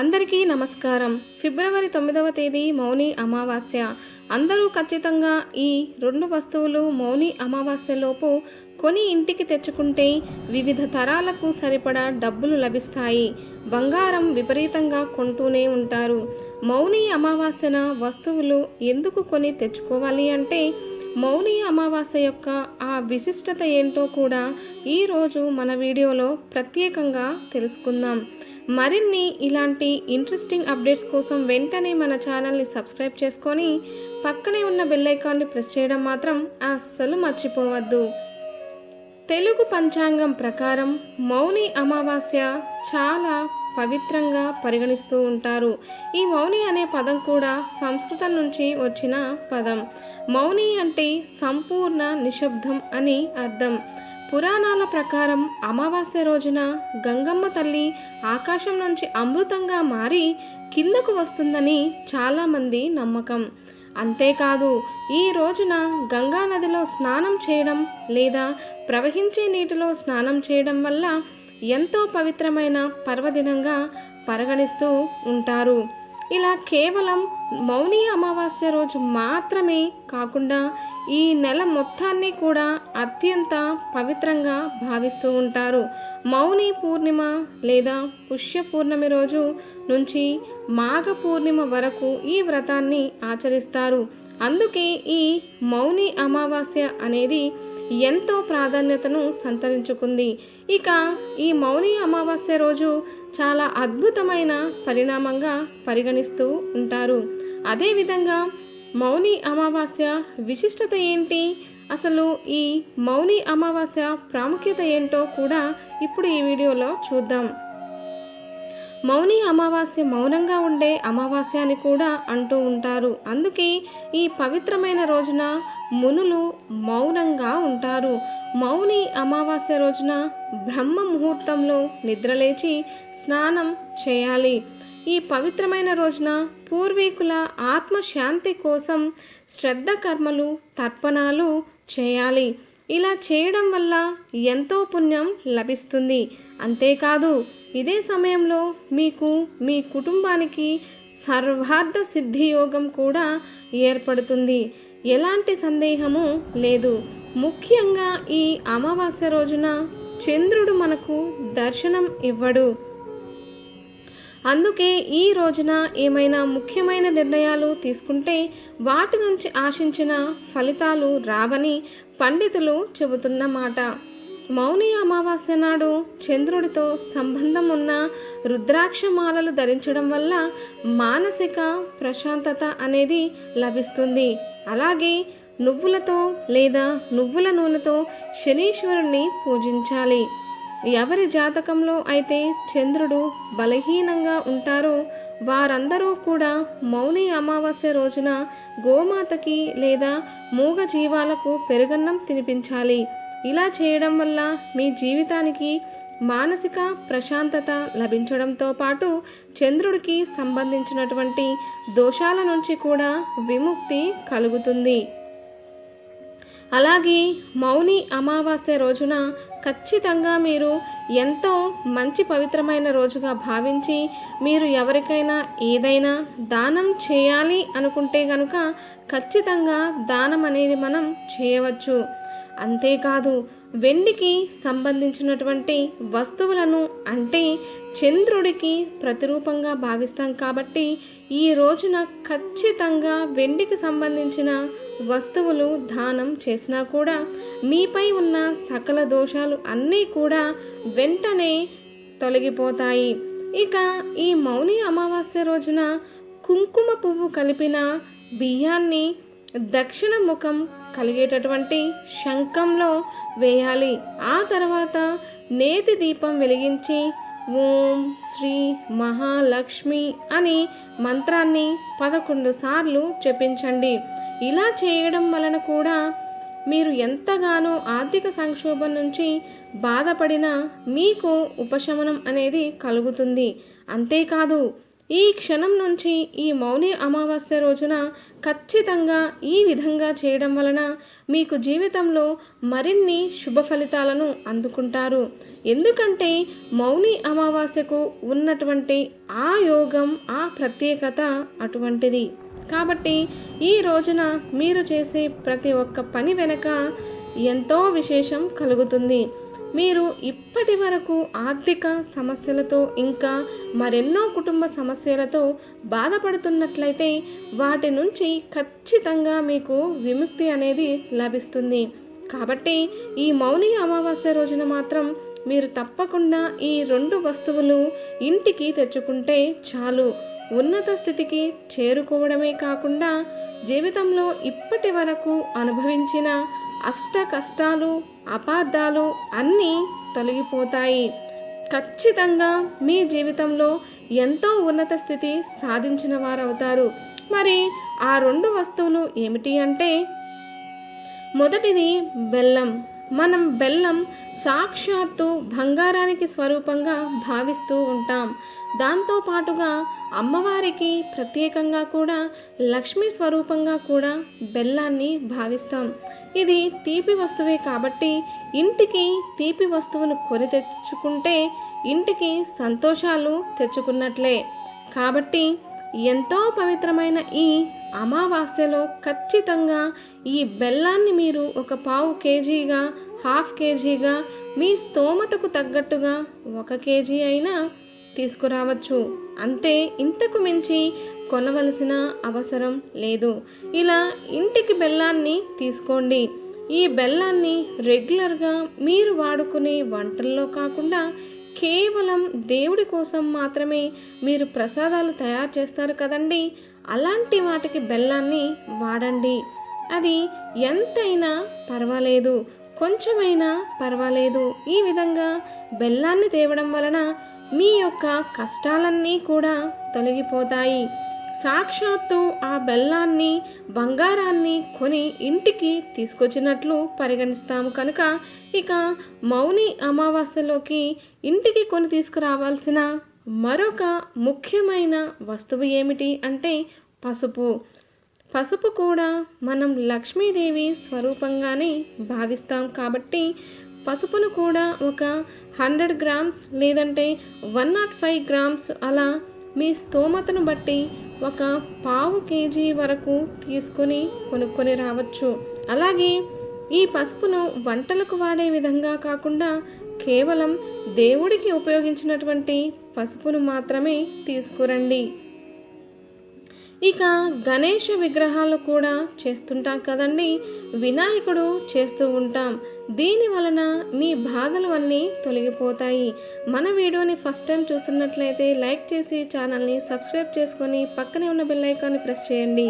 అందరికీ నమస్కారం. ఫిబ్రవరి తొమ్మిదవ తేదీ మౌని అమావాస్య. అందరూ ఖచ్చితంగా ఈ రెండు వస్తువులు మౌని అమావాస్యలోపు కొని ఇంటికి తెచ్చుకుంటే వివిధ తరాలకు సరిపడా డబ్బులు లభిస్తాయి. బంగారం విపరీతంగా కొంటూనే ఉంటారు. మౌని అమావాస్యన వస్తువులు ఎందుకు కొని తెచ్చుకోవాలి అంటే మౌని అమావాస్య యొక్క ఆ విశిష్టత ఏంటో కూడా ఈరోజు మన వీడియోలో ప్రత్యేకంగా తెలుసుకుందాం. మరిన్ని ఇలాంటి ఇంట్రెస్టింగ్ అప్డేట్స్ కోసం వెంటనే మన ఛానల్ని సబ్స్క్రైబ్ చేసుకొని పక్కనే ఉన్న బెల్ ఐకాన్ని ప్రెస్ చేయడం మాత్రం అస్సలు మర్చిపోవద్దు. తెలుగు పంచాంగం ప్రకారం మౌని అమావాస్య చాలా పవిత్రంగా పరిగణిస్తూ ఉంటారు. ఈ మౌని అనే పదం కూడా సంస్కృతం నుంచి వచ్చిన పదం. మౌని అంటే సంపూర్ణ నిశ్శబ్దం అని అర్థం. పురాణాల ప్రకారం అమావాస్య రోజున గంగమ్మ తల్లి ఆకాశం నుంచి అమృతంగా మారి కిందకు వస్తుందని చాలామంది నమ్మకం. అంతేకాదు ఈ రోజున గంగా నదిలో స్నానం చేయడం లేదా ప్రవహించే నీటిలో స్నానం చేయడం వల్ల ఎంతో పవిత్రమైన పర్వదినంగా పరిగణిస్తూ ఉంటారు. ఇలా కేవలం మౌని అమావాస్య రోజు మాత్రమే కాకుండా ఈ నెల మొత్తాన్ని కూడా అత్యంత పవిత్రంగా భావిస్తూ ఉంటారు. మౌని పూర్ణిమ లేదా పుష్య పూర్ణమి రోజు నుంచి మాఘ పూర్ణిమ వరకు ఈ వ్రతాన్ని ఆచరిస్తారు. అందుకే ఈ మౌని అమావాస్య అనేది ఎంతో ప్రాధాన్యతను సంతరించుకుంది. ఇక ఈ మౌని అమావాస్య రోజు చాలా అద్భుతమైన పరిణామంగా పరిగణిస్తూ ఉంటారు. అదేవిధంగా మౌని అమావాస్య విశిష్టత ఏంటి? అసలు ఈ మౌని అమావాస్య ప్రాముఖ్యత ఏంటో కూడా ఇప్పుడు ఈ వీడియోలో చూద్దాం. మౌని అమావాస్య మౌనంగా ఉండే అమావాస్య అని కూడా అంటూ ఉంటారు. అందుకే ఈ పవిత్రమైన రోజున మునులు మౌనంగా ఉంటారు. మౌని అమావాస్య రోజున బ్రహ్మ ముహూర్తంలో నిద్రలేచి స్నానం చేయాలి. ఈ పవిత్రమైన రోజున పూర్వీకుల ఆత్మశాంతి కోసం శ్రద్ధ కర్మలు తర్పణాలు చేయాలి. ఇలా చేయడం వల్ల ఎంతో పుణ్యం లభిస్తుంది. అంతేకాదు ఇదే సమయంలో మీకు మీ కుటుంబానికి సర్వార్థ సిద్ధి యోగం కూడా ఏర్పడుతుంది. ఎలాంటి సందేహము లేదు. ముఖ్యంగా ఈ అమావాస్య రోజున చంద్రుడు మనకు దర్శనం ఇవ్వడు. అందుకే ఈ రోజున ఏమైనా ముఖ్యమైన నిర్ణయాలు తీసుకుంటే వాటి నుంచి ఆశించిన ఫలితాలు రావని పండితులు చెబుతున్న మాట. మౌని అమావాస్య నాడు చంద్రుడితో సంబంధం ఉన్న రుద్రాక్ష మాలలు ధరించడం వల్ల మానసిక ప్రశాంతత అనేది లభిస్తుంది. అలాగే నువ్వులతో లేదా నువ్వుల నూనెతో శనీశ్వరుణ్ణి పూజించాలి. ఎవరి జాతకంలో అయితే చంద్రుడు బలహీనంగా ఉంటారో వారందరూ కూడా మౌని అమావాస్య రోజున గోమాతకి లేదా మూగ జీవాలకు పెరుగన్నం తినిపించాలి. ఇలా చేయడం వల్ల మీ జీవితానికి మానసిక ప్రశాంతత లభించడంతో పాటు చంద్రుడికి సంబంధించినటువంటి దోషాల నుంచి కూడా విముక్తి కలుగుతుంది. అలాగే మౌని అమావాస్య రోజున ఖచ్చితంగా మీరు ఎంతో మంచి పవిత్రమైన రోజుగా భావించి మీరు ఎవరికైనా ఏదైనా దానం చేయాలి అనుకుంటే గనుక ఖచ్చితంగా దానం అనేది మనం చేయవచ్చు. అంతేకాదు వెండికి సంబంధించినటువంటి వస్తువులను అంటే చంద్రుడికి ప్రతిరూపంగా భావిస్తాం కాబట్టి ఈ రోజున ఖచ్చితంగా వెండికి సంబంధించిన వస్తువులు దానం చేసినా కూడా మీపై ఉన్న సకల దోషాలు అన్నీ కూడా వెంటనే తొలగిపోతాయి. ఇక ఈ మౌని అమావాస్య రోజున కుంకుమ పువ్వు కలిపిన బియ్యాన్ని దక్షిణ ముఖం కలిగేటటువంటి శంఖంలో వేయాలి. ఆ తర్వాత నేతి దీపం వెలిగించి ఓం శ్రీ మహాలక్ష్మి అని మంత్రాన్ని పదకొండు సార్లు చెప్పించండి ఇలా చేయడం వలన కూడా మీరు ఎంతగానో ఆర్థిక సంక్షోభం నుంచి బాధపడినా మీకు ఉపశమనం అనేది కలుగుతుంది. అంతేకాదు ఈ క్షణం నుంచి ఈ మౌని అమావాస్య రోజున ఖచ్చితంగా ఈ విధంగా చేయడం వలన మీకు జీవితంలో మరిన్ని శుభ ఫలితాలను అందుకుంటారు. ఎందుకంటే మౌని అమావాస్యకు ఉన్నటువంటి ఆ యోగం ఆ ప్రత్యేకత అటువంటిది. కాబట్టి ఈ రోజున మీరు చేసే ప్రతి ఒక్క పని వెనక ఎంతో విశేషం కలుగుతుంది. మీరు ఇప్పటి వరకు ఆర్థిక సమస్యలతో ఇంకా మరెన్నో కుటుంబ సమస్యలతో బాధపడుతున్నట్లయితే వాటి నుంచి ఖచ్చితంగా మీకు విముక్తి అనేది లభిస్తుంది. కాబట్టి ఈ మౌని అమావాస్య రోజున మాత్రం మీరు తప్పకుండా ఈ రెండు వస్తువులు ఇంటికి తెచ్చుకుంటే చాలు. ఉన్నత స్థితికి చేరుకోవడమే కాకుండా జీవితంలో ఇప్పటి వరకు అనుభవించిన అష్ట కష్టాలు అపార్థాలు అన్నీ తొలగిపోతాయి. ఖచ్చితంగా మీ జీవితంలో ఎంతో ఉన్నత స్థితి సాధించిన వారవుతారు. మరి ఆ రెండు వస్తువులు ఏమిటి అంటే మొదటిది బెల్లం. మనం బెల్లం సాక్షాత్తు బంగారానికి స్వరూపంగా భావిస్తూ ఉంటాం. దాంతో పాటుగా అమ్మవారికి ప్రత్యేకంగా కూడా లక్ష్మీ స్వరూపంగా కూడా బెల్లాన్ని భావిస్తాం. ఇది తీపి వస్తువే కాబట్టి ఇంటికి తీపి వస్తువును కొని తెచ్చుకుంటే ఇంటికి సంతోషాలు తెచ్చుకున్నట్లే. కాబట్టి ఎంతో పవిత్రమైన ఈ అమావాస్యలో ఖచ్చితంగా ఈ బెల్లాన్ని మీరు ఒక పావు కేజీగా హాఫ్ కేజీగా మీ స్తోమతకు తగ్గట్టుగా ఒక కేజీ అయినా తీసుకురావచ్చు. అంతే ఇంతకు మించి కొనవలసిన అవసరం లేదు. ఇలా ఇంటికి బెల్లాన్ని తీసుకోండి. ఈ బెల్లాన్ని రెగ్యులర్గా మీరు వాడుకునే వంటల్లో కాకుండా కేవలం దేవుడి కోసం మాత్రమే మీరు ప్రసాదాలు తయారు చేస్తారు కదండి? అలాంటి వాటికి బెల్లాన్ని వాడండి. అది ఎంతైనా పర్వాలేదు. కొంచెమైనా పర్వాలేదు. ఈ విధంగా బెల్లాన్ని తేవడం వలన మీ యొక్క కష్టాలన్నీ కూడా తొలగిపోతాయి. సాక్షాత్తు ఆ బెల్లాన్ని బంగారాన్ని కొని ఇంటికి తీసుకొచ్చినట్లు పరిగణిస్తాము కనుక ఇక మౌని అమావాస్యలోకి ఇంటికి కొని తీసుకురావాల్సిన మరొక ముఖ్యమైన వస్తువు ఏమిటి అంటే పసుపు. పసుపు కూడా మనం లక్ష్మీదేవి స్వరూపంగానే భావిస్తాం కాబట్టి పసుపును కూడా ఒక హండ్రెడ్ గ్రామ్స్ లేదంటే వన్ నాట్ ఫైవ్ గ్రామ్స్ అలా మీ స్తోమతను బట్టి ఒక పావు కేజీ వరకు తీసుకొని కొనుక్కొని రావచ్చు. అలాగే ఈ పసుపును వంటలకు వాడే విధంగా కాకుండా కేవలం దేవుడికి ఉపయోగించినటువంటి పసుపును మాత్రమే తీసుకురండి. ఇక గణేష విగ్రహాలు కూడా చేస్తుంటాం కదండి. వినాయకుడు చేస్తూ ఉంటాం. దీని వలన మీ బాధలు అన్నీ తొలగిపోతాయి. మన వీడియోని ఫస్ట్ టైం చూస్తున్నట్లయితే లైక్ చేసి ఛానల్ని సబ్స్క్రైబ్ చేసుకొని పక్కనే ఉన్న బెల్ ఐకాన్ని ప్రెస్ చేయండి.